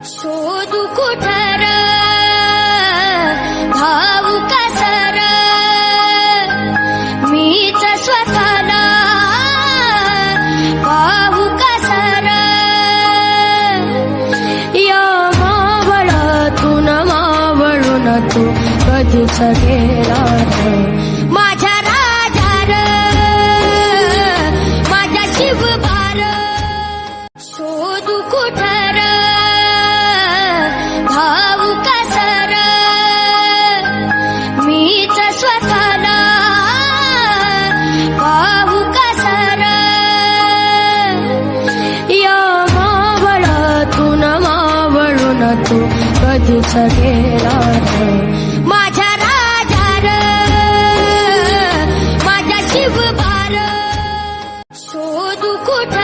शोधू कुठर भाऊ कसर मीच स्वतःला भाऊ कसर या मावळातून मावळून तू कधीच गेला नाही. माझ्या राजार माझ्या शिवबार. शोधू कुठर तू कधीच गेला माझ्या राजा माझ्या शिव बार शोधू कुठे